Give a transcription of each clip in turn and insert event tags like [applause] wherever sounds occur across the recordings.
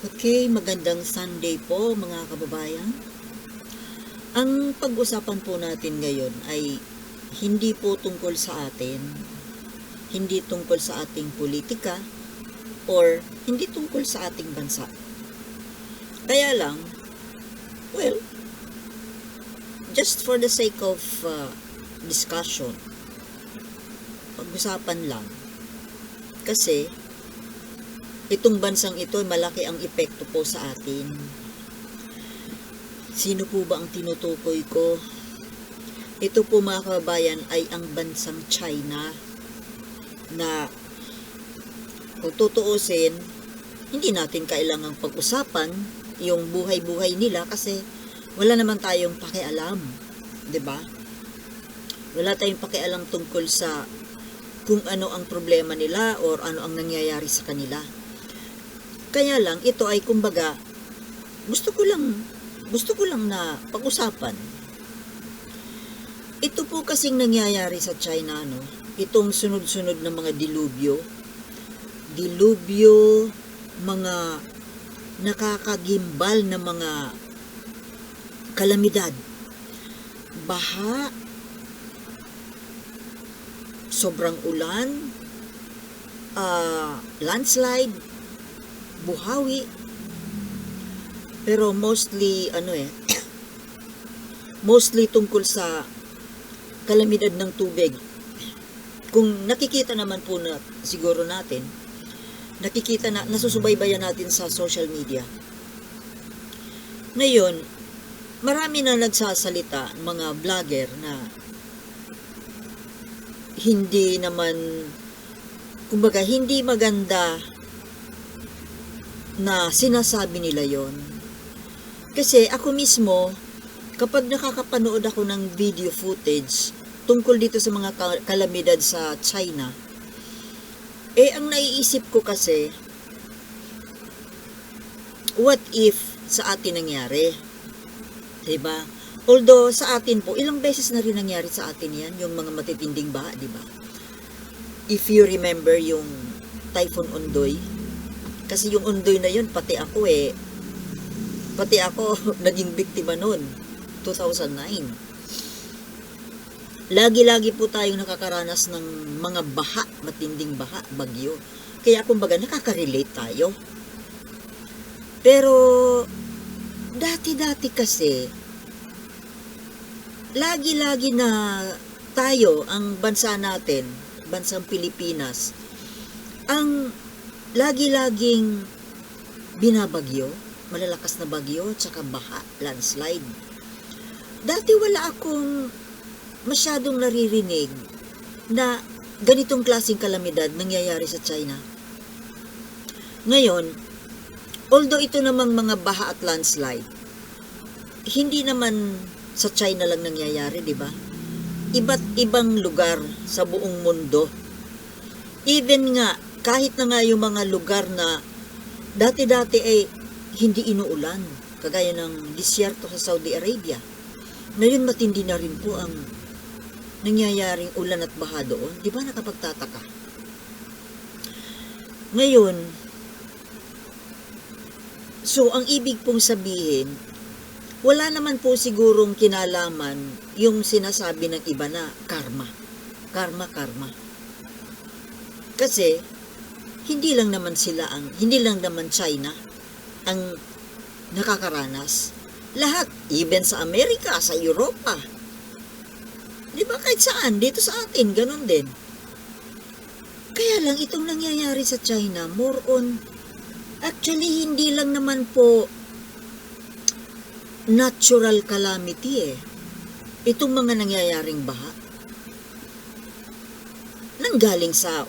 Okay, magandang Sunday po mga kababayan. Ang pag-usapan po natin ngayon ay hindi po tungkol sa atin, hindi tungkol sa ating politika, or hindi tungkol sa ating bansa. Kaya lang, well, just for the sake of uh, discussion, pag-usapan lang. Kasi, itong bansang ito, malaki ang epekto po sa atin. Sino po ba ang tinutukoy ko? Ito po mga kababayan ay ang bansang China na kung tutuusin, hindi natin kailangang pag-usapan yung buhay-buhay nila kasi wala naman tayong pakialam. ba? Wala tayong pakialam tungkol sa kung ano ang problema nila or ano ang nangyayari sa kanila. Kaya lang, ito ay kumbaga, gusto ko lang, gusto ko lang na pag-usapan. Ito po kasing nangyayari sa China, no? Itong sunod-sunod na mga dilubyo. Dilubyo, mga nakakagimbal na mga kalamidad. Baha, sobrang ulan, ah, landslide, buhawi. Pero mostly, ano eh, [coughs] mostly tungkol sa kalamidad ng tubig. Kung nakikita naman po na siguro natin, nakikita na, nasusubaybayan natin sa social media. Ngayon, marami na nagsasalita, mga vlogger na hindi naman, kumbaga, hindi maganda na sinasabi nila yon. Kasi ako mismo, kapag nakakapanood ako ng video footage tungkol dito sa mga ka- kalamidad sa China, eh ang naiisip ko kasi, what if sa atin nangyari? 'Di ba? Although sa atin po, ilang beses na rin nangyari sa atin yan, yung mga matitinding baha, di ba? If you remember yung Typhoon Ondoy, kasi yung Ondoy na yun, pati ako eh, pati ako [laughs] naging biktima nun, 2009. Lagi-lagi po tayong nakakaranas ng mga baha, matinding baha, bagyo. Kaya kumbaga nakaka-relate tayo. Pero dati-dati kasi lagi-lagi na tayo ang bansa natin, bansang Pilipinas, ang lagi-laging binabagyo, malalakas na bagyo, tsaka baha, landslide. Dati wala akong masyadong naririnig na ganitong klaseng kalamidad nangyayari sa China. Ngayon, although ito namang mga baha at landslide, hindi naman sa China lang nangyayari, di ba? Iba't ibang lugar sa buong mundo. Even nga, kahit na nga yung mga lugar na dati-dati ay hindi inuulan, kagaya ng disyerto sa Saudi Arabia. Ngayon matindi na rin po ang nangyayaring ulan at baha doon. Di ba nakapagtataka? Ngayon, so ang ibig pong sabihin, wala naman po sigurong kinalaman yung sinasabi ng iba na karma. Karma, karma. Kasi, hindi lang naman sila ang, hindi lang naman China ang nakakaranas. Lahat, even sa Amerika, sa Europa. Di ba kahit saan, dito sa atin, ganun din. Kaya lang itong nangyayari sa China, more on, actually hindi lang naman po natural calamity eh. Itong mga nangyayaring baha. Nanggaling sa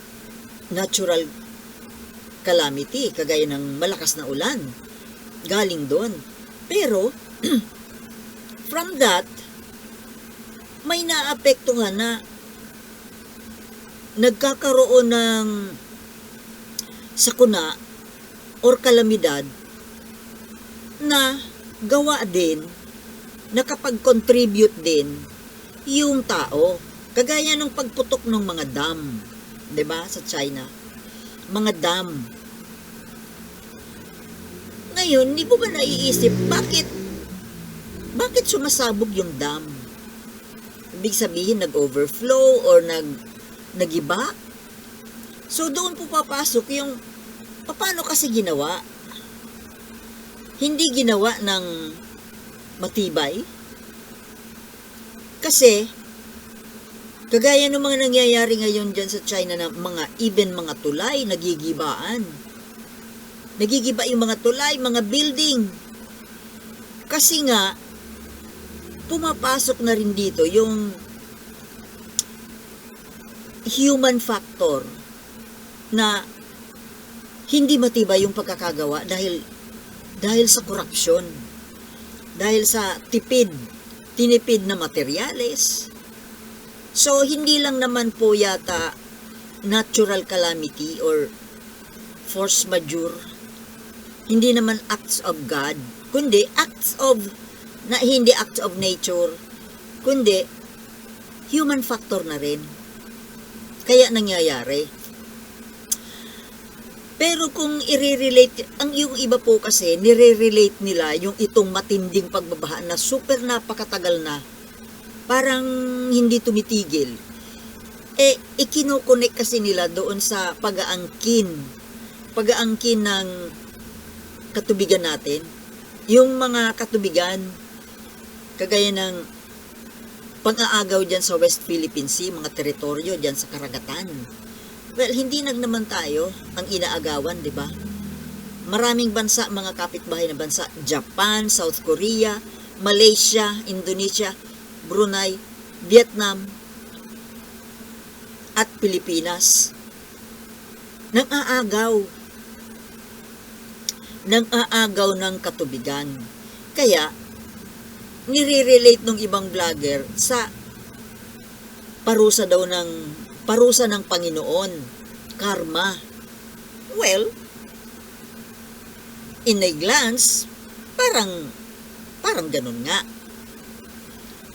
natural calamity, kagaya ng malakas na ulan. Galing doon. Pero, [clears throat] from that, may naapektuhan na nagkakaroon ng sakuna or kalamidad na gawa din, nakapag-contribute din yung tao. Kagaya ng pagputok ng mga dam, 'di ba sa China. Mga dam. Ngayon, hindi mo ba naiisip bakit bakit sumasabog yung dam? Ibig sabihin nag-overflow or nag nagiba? So doon po papasok yung paano kasi ginawa? Hindi ginawa ng matibay? Kasi kagaya ng mga nangyayari ngayon dyan sa China na mga even mga tulay nagigibaan. Nagigiba yung mga tulay, mga building. Kasi nga, pumapasok na rin dito yung human factor na hindi matibay yung pagkakagawa dahil dahil sa korupsyon, dahil sa tipid, tinipid na materyales. So, hindi lang naman po yata natural calamity or force majeure. Hindi naman acts of God, kundi acts of na hindi acts of nature, kundi human factor na rin. Kaya nangyayari. Pero kung i-relate, ang yung iba po kasi, nire-relate nila yung itong matinding pagbabaha na super napakatagal na, parang hindi tumitigil. Eh, ikinokonek kasi nila doon sa pag-aangkin, pag-aangkin ng katubigan natin. Yung mga katubigan, kagaya ng pang-aagaw dyan sa West Philippine Sea, mga teritoryo dyan sa karagatan. Well, hindi nag naman tayo ang inaagawan, di ba? Maraming bansa, mga kapitbahay na bansa, Japan, South Korea, Malaysia, Indonesia, Brunei, Vietnam, at Pilipinas. Nang aagaw. Nang aagaw ng katubigan. Kaya, nire-relate ng ibang vlogger sa parusa daw ng parusa ng Panginoon, karma. Well, in a glance, parang parang ganun nga.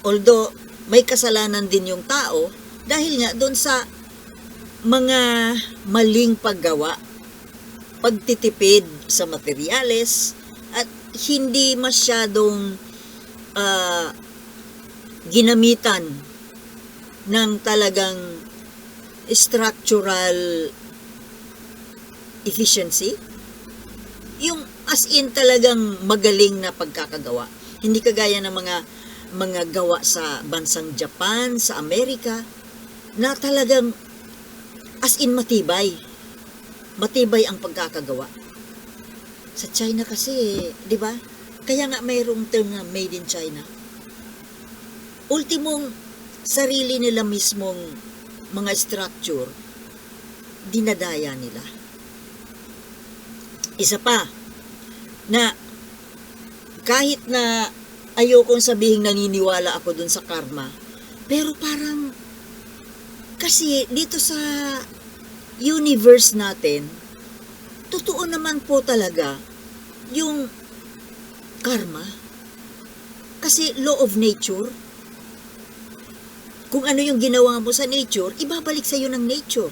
Although may kasalanan din yung tao dahil nga doon sa mga maling paggawa, pagtitipid sa materyales at hindi masyadong ah, ginamitan ng talagang structural efficiency. Yung as in talagang magaling na pagkakagawa. Hindi kagaya ng mga mga gawa sa bansang Japan, sa Amerika, na talagang as in matibay. Matibay ang pagkakagawa. Sa China kasi, di ba? Kaya nga mayroong term na made in China. Ultimong sarili nila mismong mga structure, dinadaya nila. Isa pa, na kahit na ayokong sabihin naniniwala ako dun sa karma, pero parang, kasi dito sa universe natin, totoo naman po talaga yung karma. Kasi law of nature, kung ano yung ginawa mo sa nature, ibabalik sa iyo ng nature.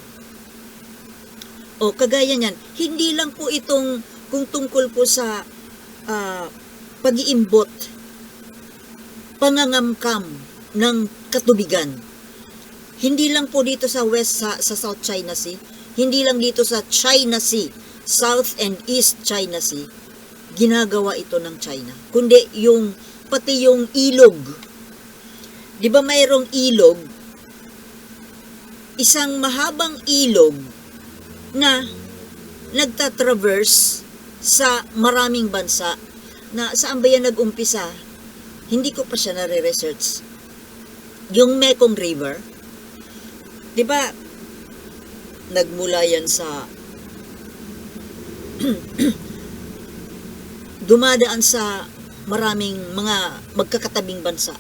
O kagaya niyan, hindi lang po itong kung tungkol po sa ah, pag-iimbot, pangangamkam ng katubigan. Hindi lang po dito sa West, sa, sa South China Sea, hindi lang dito sa China Sea, South and East China Sea, ginagawa ito ng China. Kundi yung, pati yung ilog, Di ba mayroong ilog? Isang mahabang ilog na nagtatraverse sa maraming bansa na saan ba yan nag-umpisa? Hindi ko pa siya nare-research. Yung Mekong River, di ba, nagmula yan sa [clears throat] dumadaan sa maraming mga magkakatabing bansa.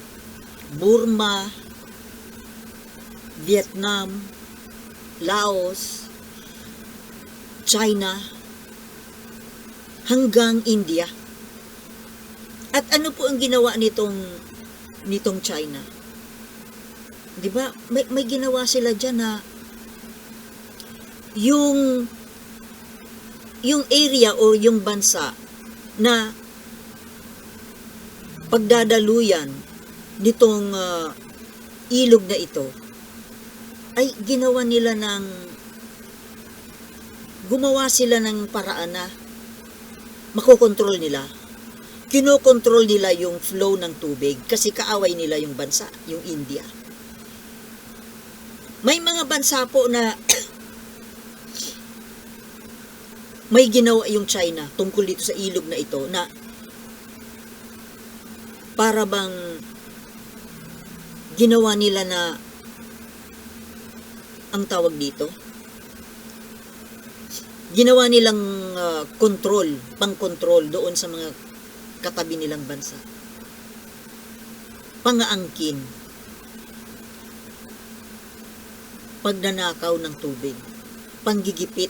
Burma, Vietnam, Laos, China, hanggang India. At ano po ang ginawa nitong nitong China? 'Di ba? May, may ginawa sila diyan na yung yung area o yung bansa na pagdadaluyan nitong ah, ilog na ito ay ginawa nila ng gumawa sila ng paraan na makokontrol nila. Kinokontrol nila yung flow ng tubig kasi kaaway nila yung bansa, yung India. May mga bansa po na [coughs] may ginawa yung China tungkol dito sa ilog na ito na para bang ginawa nila na ang tawag dito ginawa nilang ah, control, pang-control doon sa mga katabi nilang bansa. Pangaangkin. Pagnanakaw ng tubig. Panggigipit.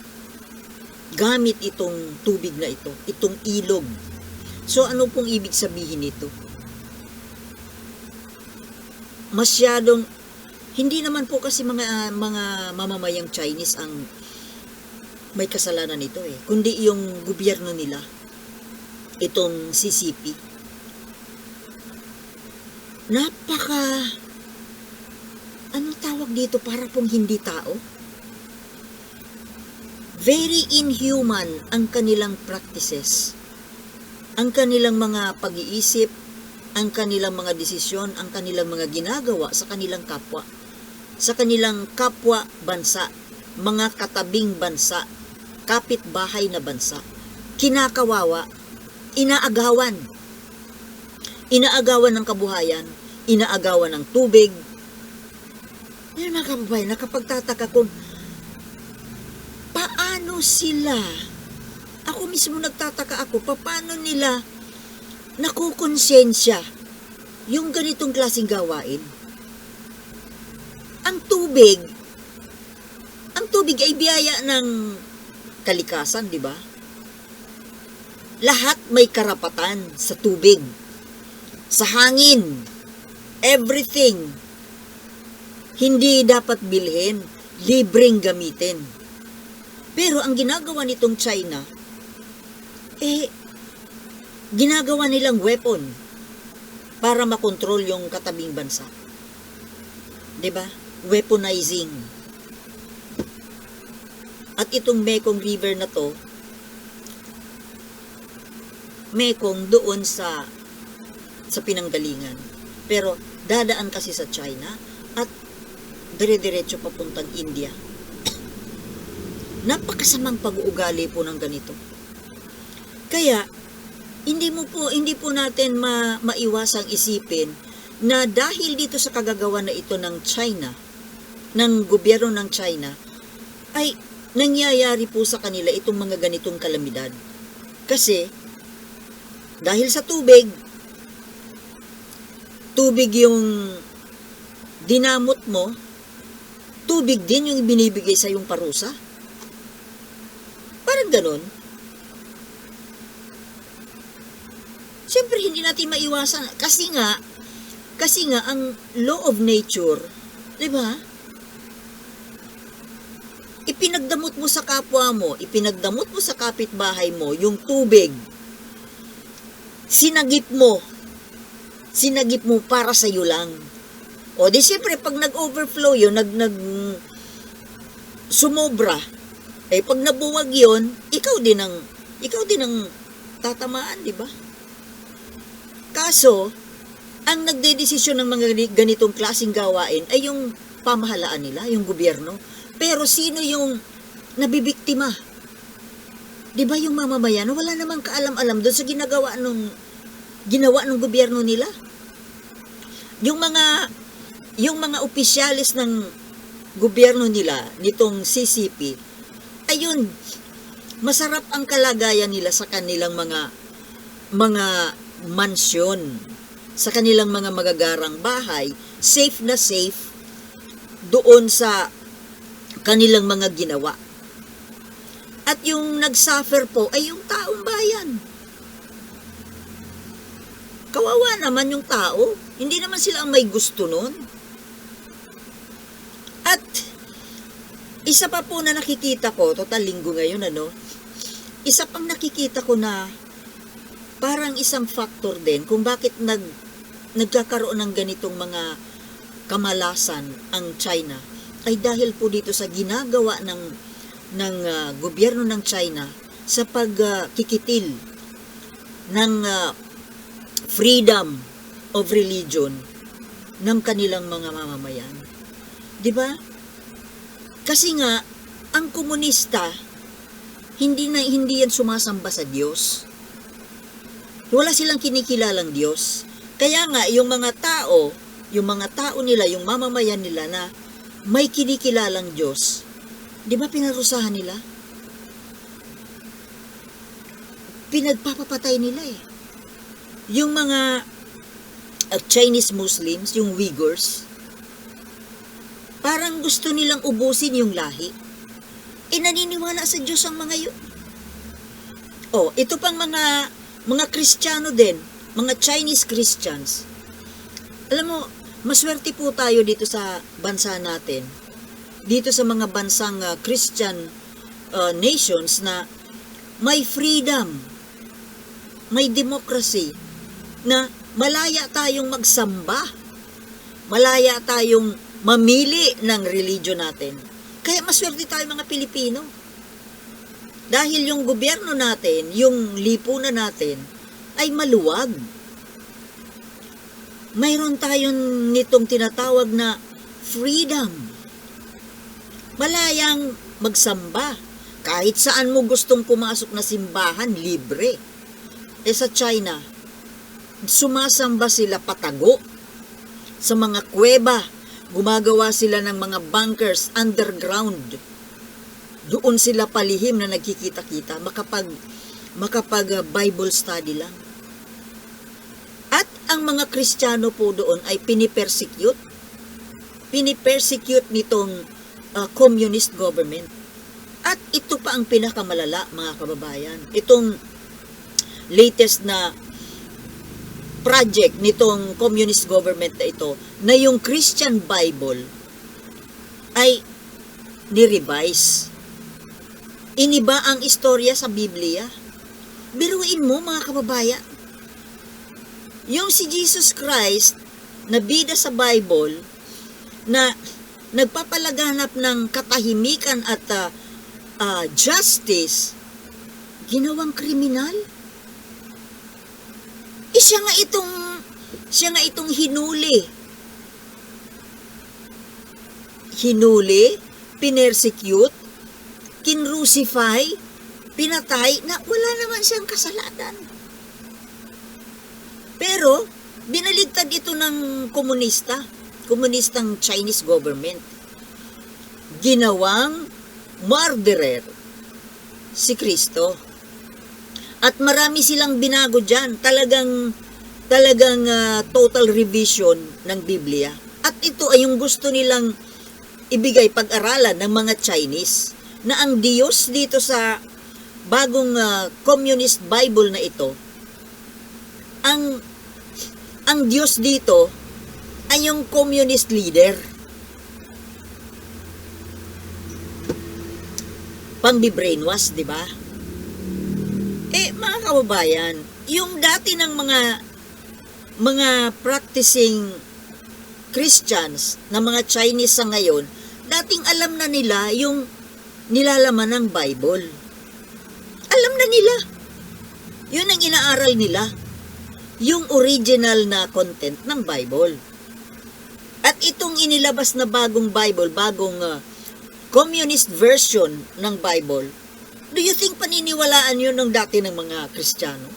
Gamit itong tubig na ito, itong ilog. So ano pong ibig sabihin nito? Masyadong hindi naman po kasi mga mga mamamayang Chinese ang may kasalanan ito eh, kundi yung gobyerno nila, itong CCP. Napaka, anong tawag dito para pong hindi tao? Very inhuman ang kanilang practices, ang kanilang mga pag-iisip, ang kanilang mga desisyon, ang kanilang mga ginagawa sa kanilang kapwa, sa kanilang kapwa bansa, mga katabing bansa, kapitbahay na bansa, kinakawawa, inaagawan. Inaagawan ng kabuhayan, inaagawan ng tubig. Yan mga kababayan, nakapagtataka kung paano sila, ako mismo nagtataka ako, paano nila nakukonsensya yung ganitong klaseng gawain. Ang tubig, ang tubig ay biyaya ng kalikasan, di ba? Lahat may karapatan sa tubig, sa hangin, everything. Hindi dapat bilhin, libreng gamitin. Pero ang ginagawa nitong China, eh, ginagawa nilang weapon para makontrol yung katabing bansa. ba? Weaponizing. At itong Mekong River na to, Mekong doon sa sa pinanggalingan. Pero dadaan kasi sa China at dire-diretso papuntang India. Napakasamang pag-uugali po ng ganito. Kaya hindi mo po hindi po natin ma, maiwasang isipin na dahil dito sa kagagawa na ito ng China, ng gobyerno ng China, ay nangyayari po sa kanila itong mga ganitong kalamidad. Kasi, dahil sa tubig, tubig yung dinamot mo, tubig din yung binibigay sa yung parusa. Parang ganon. Siyempre, hindi natin maiwasan. Kasi nga, kasi nga, ang law of nature, di ba? ipinagdamot mo sa kapwa mo, ipinagdamot mo sa kapitbahay mo, yung tubig, sinagip mo, sinagip mo para sa iyo lang. O di siyempre, pag nag-overflow yun, nag, nag, sumobra, eh pag nabuwag yon ikaw din ang, ikaw din ang tatamaan, di ba? Kaso, ang nagdedesisyon ng mga ganitong klaseng gawain ay yung pamahalaan nila, yung gobyerno. Pero sino yung nabibiktima? 'Di ba yung mamamayan wala namang kaalam-alam doon sa ginagawa nung ginawa ng gobyerno nila? Yung mga yung mga opisyalis ng gobyerno nila nitong CCP ayun masarap ang kalagayan nila sa kanilang mga mga mansyon sa kanilang mga magagarang bahay safe na safe doon sa kanilang mga ginawa. At yung nagsuffer po ay yung taong bayan. Kawawa naman yung tao. Hindi naman sila ang may gusto nun. At isa pa po na nakikita ko, total linggo ngayon ano, isa pang nakikita ko na parang isang factor din kung bakit nag, nagkakaroon ng ganitong mga kamalasan ang China ay dahil po dito sa ginagawa ng ng ah, gobyerno ng China sa pagkikitil ng ah, freedom of religion ng kanilang mga mamamayan. 'Di ba? Kasi nga ang komunista hindi na hindi yan sumasamba sa Diyos. Wala silang kinikilalang Diyos. Kaya nga yung mga tao, yung mga tao nila, yung mamamayan nila na may kinikilalang Diyos, 'di ba pinarusahan nila? Pinagpapapatay nila eh. Yung mga uh, Chinese Muslims, yung Uyghurs, parang gusto nilang ubusin yung lahi. Eh, naniniwala sa Diyos ang mga yun. Oh, ito pang mga mga Kristiyano din, mga Chinese Christians. Alam mo, maswerte po tayo dito sa bansa natin. Dito sa mga bansang uh, Christian uh, nations na may freedom, may democracy, na malaya tayong magsamba, malaya tayong mamili ng religion natin. Kaya maswerte tayo mga Pilipino. Dahil yung gobyerno natin, yung lipunan natin, ay maluwag. Mayroon tayong nitong tinatawag na freedom. Malayang magsamba. Kahit saan mo gustong pumasok na simbahan, libre. E sa China, sumasamba sila patago sa mga kuweba. Gumagawa sila ng mga bunkers underground. Doon sila palihim na nagkikita-kita, makapag, makapag uh, Bible study lang. At ang mga Kristiyano po doon ay pinipersecute. Pinipersecute nitong uh, communist government. At ito pa ang pinakamalala, mga kababayan. Itong latest na project nitong communist government na ito na yung Christian Bible ay ni-revise. Iniba ang istorya sa Biblia. Biruin mo mga kababayan. Yung si Jesus Christ na bida sa Bible na nagpapalaganap ng katahimikan at uh, uh, justice, ginawang kriminal. Eh, siya nga itong, siya nga itong hinuli. Hinuli, pinersecute, kinrucify, pinatay, na wala naman siyang kasalanan. Pero, binaligtad ito ng komunista, komunistang Chinese government. Ginawang murderer si Kristo. At marami silang binago dyan. Talagang, talagang uh, total revision ng Biblia. At ito ay yung gusto nilang ibigay pag-aralan ng mga Chinese na ang Diyos dito sa bagong uh, communist Bible na ito, ang ang Diyos dito ay yung communist leader. Pambi-brainwash, di ba? Eh, mga kababayan, yung dati ng mga mga practicing Christians na mga Chinese sa ngayon, dating alam na nila yung nilalaman ng Bible. Alam na nila. Yun ang inaaral nila. Yung original na content ng Bible. At itong inilabas na bagong Bible, bagong uh, communist version ng Bible, do you think paniniwalaan yun ng dati ng mga Kristiyano?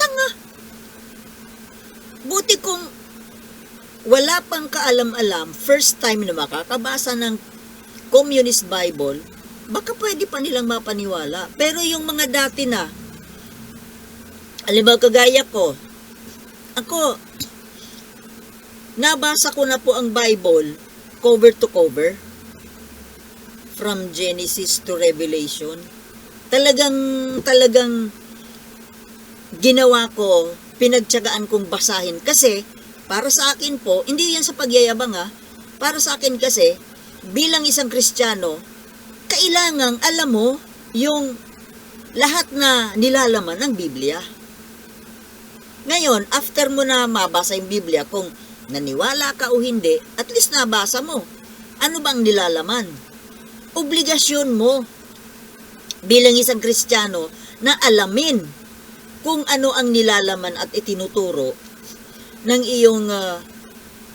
Tanga! Buti kung wala pang kaalam-alam, first time na makakabasa ng Communist Bible, baka pwede pa nilang mapaniwala. Pero yung mga dati na, alam kagaya ko, ako, nabasa ko na po ang Bible cover to cover from Genesis to Revelation. Talagang, talagang ginawa ko, pinagtsagaan kong basahin kasi para sa akin po, hindi yan sa pagyayabang ha, para sa akin kasi, bilang isang Kristiyano, kailangang alam mo yung lahat na nilalaman ng Biblia. Ngayon, after mo na mabasa yung Biblia, kung naniwala ka o hindi, at least nabasa mo. Ano bang nilalaman? Obligasyon mo bilang isang Kristiyano na alamin kung ano ang nilalaman at itinuturo ng iyong ah,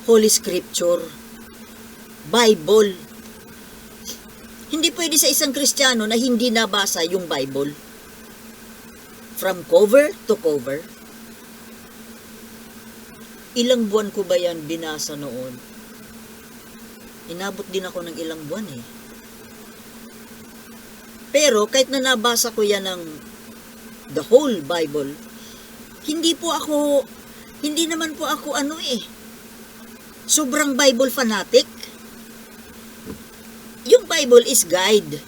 Holy Scripture, Bible. Hindi pwede sa isang Kristiyano na hindi nabasa yung Bible. From cover to cover. Ilang buwan ko ba yan binasa noon? Inabot din ako ng ilang buwan eh. Pero kahit na nabasa ko yan ng the whole Bible, hindi po ako, hindi naman po ako ano eh, sobrang Bible fanatic. Yung Bible is guide.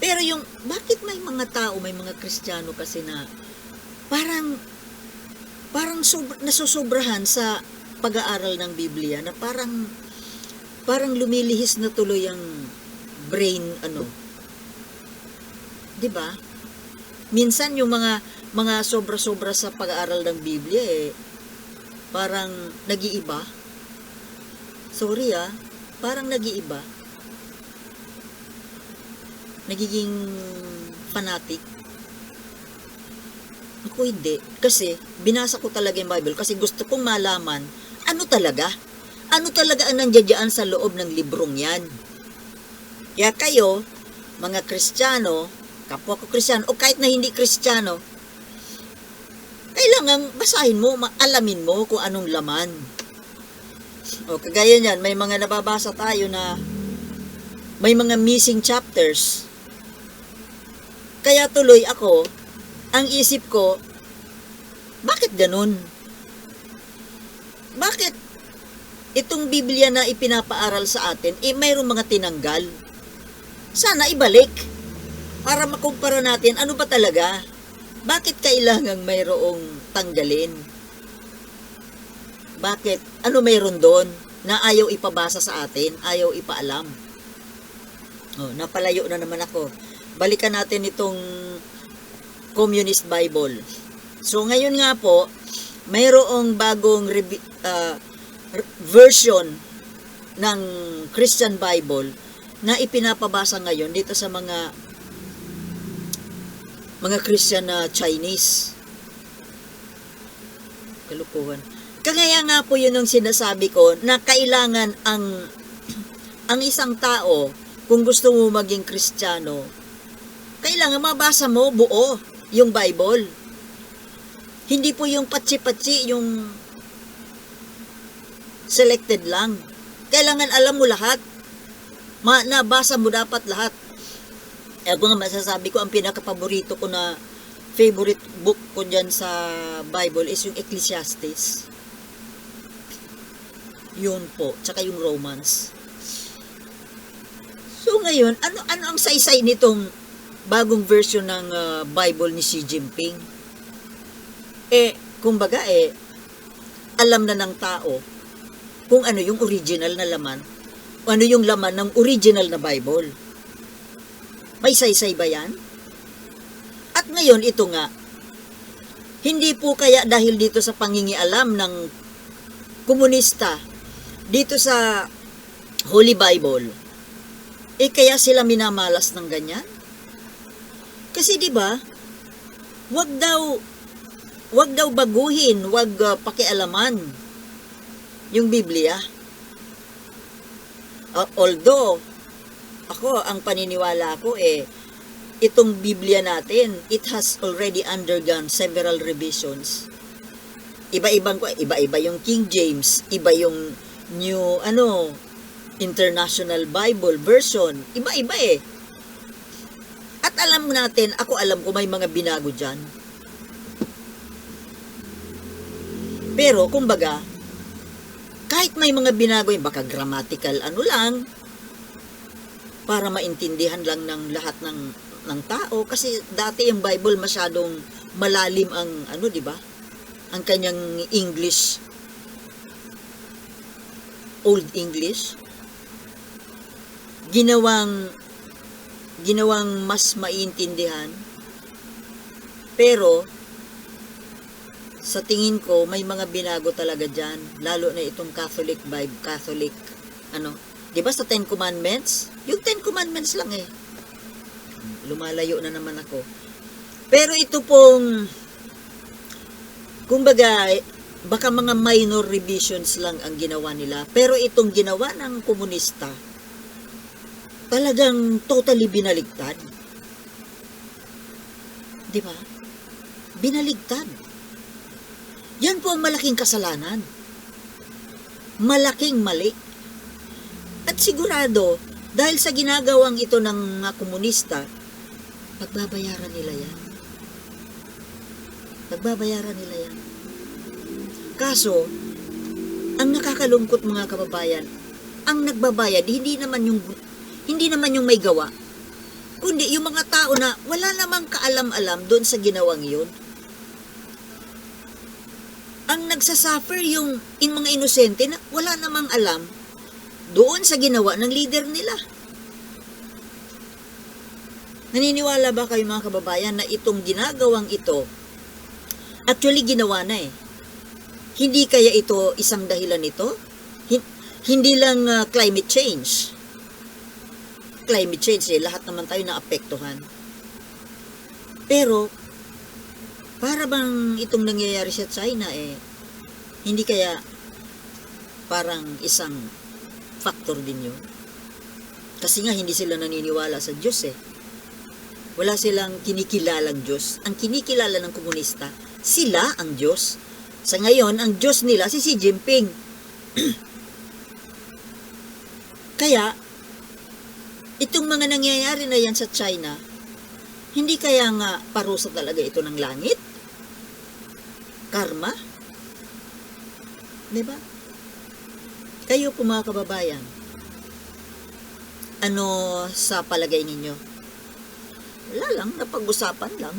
Pero yung, bakit may mga tao, may mga Kristiyano kasi na parang, parang sobr, nasusobrahan sa pag-aaral ng Biblia na parang, parang lumilihis na tuloy ang brain, ano, 'di ba? Minsan yung mga mga sobra-sobra sa pag-aaral ng Biblia eh parang nag-iiba. Sorry ah, parang nag-iiba. Nagiging fanatic. Ako hindi. Kasi, binasa ko talaga yung Bible kasi gusto kong malaman ano talaga. Ano talaga ang nandiyan sa loob ng librong yan. Kaya kayo, mga Kristiyano, kapwa ko Kristiyano, o kahit na hindi Kristiyano, kailangan basahin mo, ma- alamin mo kung anong laman. O kagaya niyan, may mga nababasa tayo na may mga missing chapters. Kaya tuloy ako, ang isip ko, bakit ganun? Bakit itong Biblia na ipinapaaral sa atin, eh mayroong mga tinanggal? Sana ibalik para makumpara natin ano ba talaga? Bakit kailangang mayroong tanggalin? Bakit? Ano mayroon doon na ayaw ipabasa sa atin, ayaw ipaalam? Oh, napalayo na naman ako. Balikan natin itong Communist Bible. So ngayon nga po, mayroong bagong r- version ng Christian Bible na ipinapabasa ngayon dito sa mga mga Christian na Chinese. Kalukuhan. Kagaya nga po yun ang sinasabi ko na kailangan ang [clears throat] ang isang tao kung gusto mo maging Kristiyano, kailangan mabasa mo buo yung Bible. Hindi po yung patsi-patsi, yung selected lang. Kailangan alam mo lahat. Ma nabasa mo dapat lahat. Eh, kung nga masasabi ko, ang pinaka-paborito ko na favorite book ko dyan sa Bible is yung Ecclesiastes. Yun po. Tsaka yung Romans. So ngayon, ano ano ang saysay nitong bagong version ng ah, Bible ni Xi Jinping? Eh, kumbaga eh, alam na ng tao kung ano yung original na laman ano yung laman ng original na Bible. May saysay ba yan? At ngayon, ito nga, hindi po kaya dahil dito sa pangingialam ng komunista dito sa Holy Bible, eh kaya sila minamalas ng ganyan? Kasi 'di ba? Wag daw wag daw baguhin, wag uh, pakialaman yung Biblia. Uh, although ako ang paniniwala ko eh itong Biblia natin, it has already undergone several revisions. Iba-ibang iba-iba yung King James, iba yung new ano International Bible version, iba-iba eh. At alam natin, ako alam ko may mga binago dyan. Pero, kumbaga, kahit may mga binago yun, baka grammatical ano lang, para maintindihan lang ng lahat ng ng tao kasi dati yung Bible masyadong malalim ang ano, 'di ba? Ang kanyang English Old English ginawang ginawang mas maintindihan Pero, sa tingin ko, may mga binago talaga dyan. Lalo na itong Catholic vibe, Catholic, ano. Di ba sa Ten Commandments? Yung Ten Commandments lang eh. Lumalayo na naman ako. Pero ito pong, kumbaga, baka mga minor revisions lang ang ginawa nila. Pero itong ginawa ng komunista, talagang totally binaligtad. Di ba? Binaligtad. Yan po ang malaking kasalanan. Malaking mali. At sigurado, dahil sa ginagawang ito ng mga komunista, pagbabayaran nila yan. Pagbabayaran nila yan. Kaso, ang nakakalungkot mga kababayan, ang nagbabayad, hindi naman yung hindi naman yung may gawa, kundi yung mga tao na wala namang kaalam-alam doon sa ginawang yun. Ang nagsasuffer yung in mga inosente na wala namang alam doon sa ginawa ng leader nila. Naniniwala ba kayo mga kababayan na itong ginagawang ito, actually ginawa na eh. Hindi kaya ito isang dahilan nito? Hin- Hindi lang ah, climate change. Climate change eh, lahat naman tayo naapektuhan. Pero, para bang itong nangyayari sa China eh, hindi kaya parang isang factor din yun? Kasi nga hindi sila naniniwala sa Diyos eh. Wala silang kinikilalang Diyos. Ang kinikilala ng komunista, sila ang Diyos. Sa ngayon, ang Diyos nila si Xi Jinping. [clears throat] Kaya, itong mga nangyayari na yan sa China, hindi kaya nga parusa talaga ito ng langit? Karma? Diba? Kayo po mga kababayan, ano sa palagay ninyo? Wala lang, napag-usapan lang.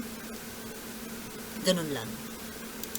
Ganun lang.